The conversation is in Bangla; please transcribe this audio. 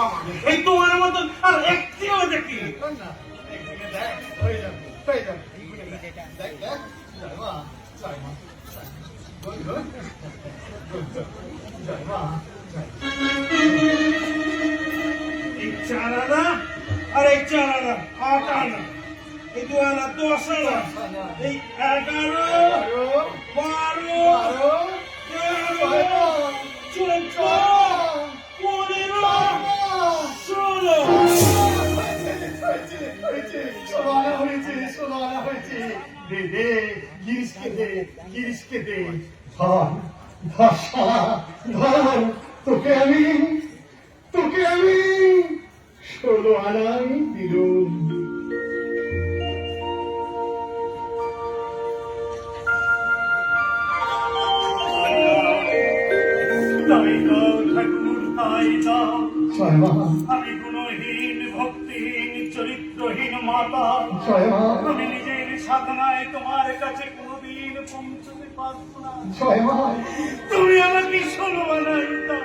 মামা? এই তোমার মতন আর একটিও দেখি না একদিকে দেখ যাবে যাবে দেখ দেখ জয় মা জয় মা গুড গুড জয় মা জয় ইচ্ছা আলাদা আর ইচ্ছা আলাদা আট আনা। এই দু আনা দশ আনা এই এগারো হয়েছে? দে দে গিরিশকে দে গিরিশকে দে। ধর ধর তোকে আমি তোকে আমি ষোলো আনাই দিলুম। আমি গুণহীন ভক্তিহীন চরিত্রহীন মাতা। আমি নিজের সাধনায় তোমার কাছে কোনোদিন পৌঁছতে পারব না। তুমি আমাকে ষোলো বানাই দাও